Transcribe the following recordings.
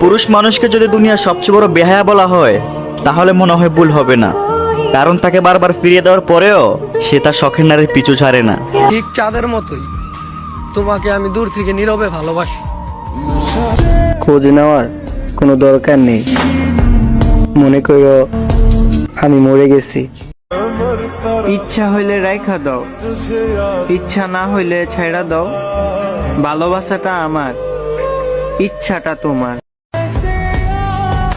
পুরুষ মানুষকে যদি দুনিয়ার সবচেয়ে বড় বেহায়া বলা হয় তাহলে মনে হয় ভুল হবে না। কারণ তাকে বারবার ফিরিয়ে দেওয়ার পরেও সে তার শখের নারীর পিছু ছাড়ে না। ঠিক চাঁদের মতোই। তোমাকে আমি দূর থেকে নীরবে ভালোবাসি। খোঁজ নেওয়ার কোনো দরকার নেই। মনে করো আমি মরে গেছি। ইচ্ছা হইলে রাইখা দাও। ইচ্ছা না হইলে ছেড়া দাও। ভালোবাসাটা আমার। ইচ্ছাটা তোমার।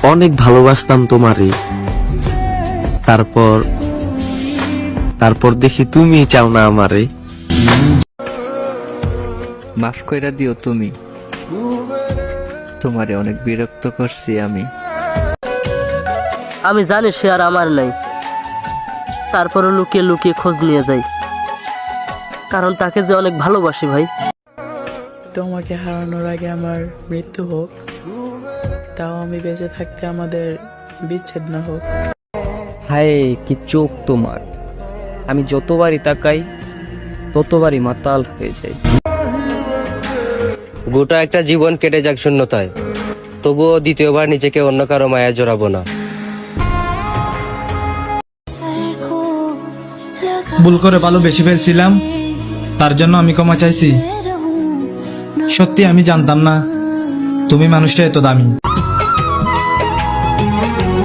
অনেক ভালোবাসতাম তোমারে। তারপর তারপর দেখি তুমি চাও না আমারে। মাফ কইরা দিও তুমি। তোমারে অনেক বিরক্ত করছি আমি। আমি জানি সে আর আমার নাই। তারপরে লুকিয়ে লুকিয়ে খোঁজ নিয়ে যাই। কারণ তাকে যে অনেক ভালোবাসি ভাই। তোমাকে হারানোর আগে আমার মৃত্যু হোক তাও আমি বেঁচে থাকতে আমাদের বিচ্ছেদ না হোক। হায় কি চোখ তোমার। আমি যতবারই তাকাই ততবারই মাতাল হয়ে যাই। গোটা একটা জীবন কেটে যাক শূন্যতায়। তবুও দ্বিতীয়বার নিজেকে অন্য কারও মায়া জড়াবো না। ভুল করে ভালোবেসে ফেলছিলাম তার জন্য আমি ক্ষমা চাইছি। সত্যি আমি জানতাম না তুমি মানুষটা এত দামি।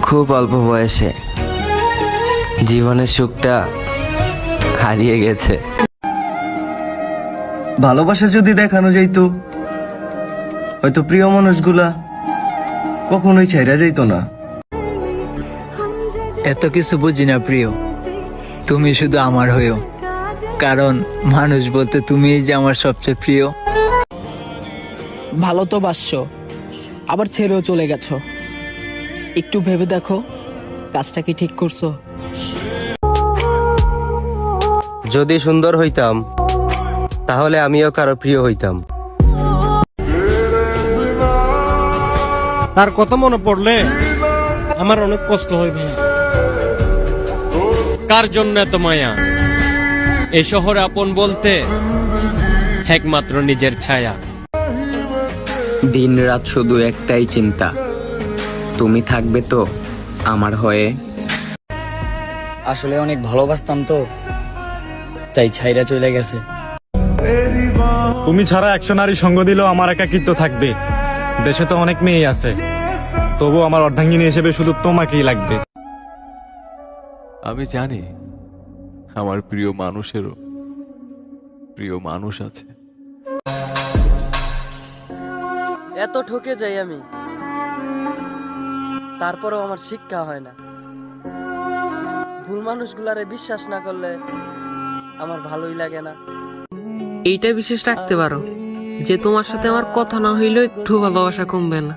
খুব অল্প বয়সে জীবনের সুখটা হারিয়ে গেছে। ভালোবাসা যদি দেখানো যাইতো হয়তো প্রিয় মানুষগুলা কখনোই ছাইরা যাইতো না। এত কিছু বুঝি না প্রিয় তুমি শুধু আমার হয়েও। কারণ মানুষ বলতে তুমিই যে আমার সবচেয়ে প্রিয়। ভালো তো বাসছো আবার ছেড়েও চলে গেছো। একটু ভেবে দেখো কাজটা কি ঠিক করছ। যদি সুন্দর হইতাম তাহলে আমিও কারও প্রিয় হইতাম। তার কথা মনে পড়লে আমার অনেক কষ্ট হয় ভাইয়া। কার জন্য এত মায়া? এ শহরে আপন বলতে একমাত্র নিজের ছায়া। দিন রাত শুধু একটাই চিন্তা। তুমি থাকবে তো আমার হয়ে? আসলে অনেক ভালোবাসতাম তো তাই ছাইরা চলে গেছে। তুমি ছাড়া একশো নারী সঙ্গ দিলেও আমার একাকিত্ব থাকবে। দেশে তো অনেক মেয়ে আছে। তবু আমার অর্ধাঙ্গিনী হিসেবে শুধু তোমাকেই লাগবে। আমি জানি আমার প্রিয় মানুষেরও প্রিয় মানুষ আছে। এত ঠকে যাই আমি। তারপরেও আমার শিক্ষা হয় না। ভুল মানুষগুলারে বিশ্বাস না করলে আমার ভালোই লাগে না। এইটা বিশেষ রাখতে পারো যে তোমার সাথে আমার কথা না হইলেও একটু ভালোবাসা কমবে না।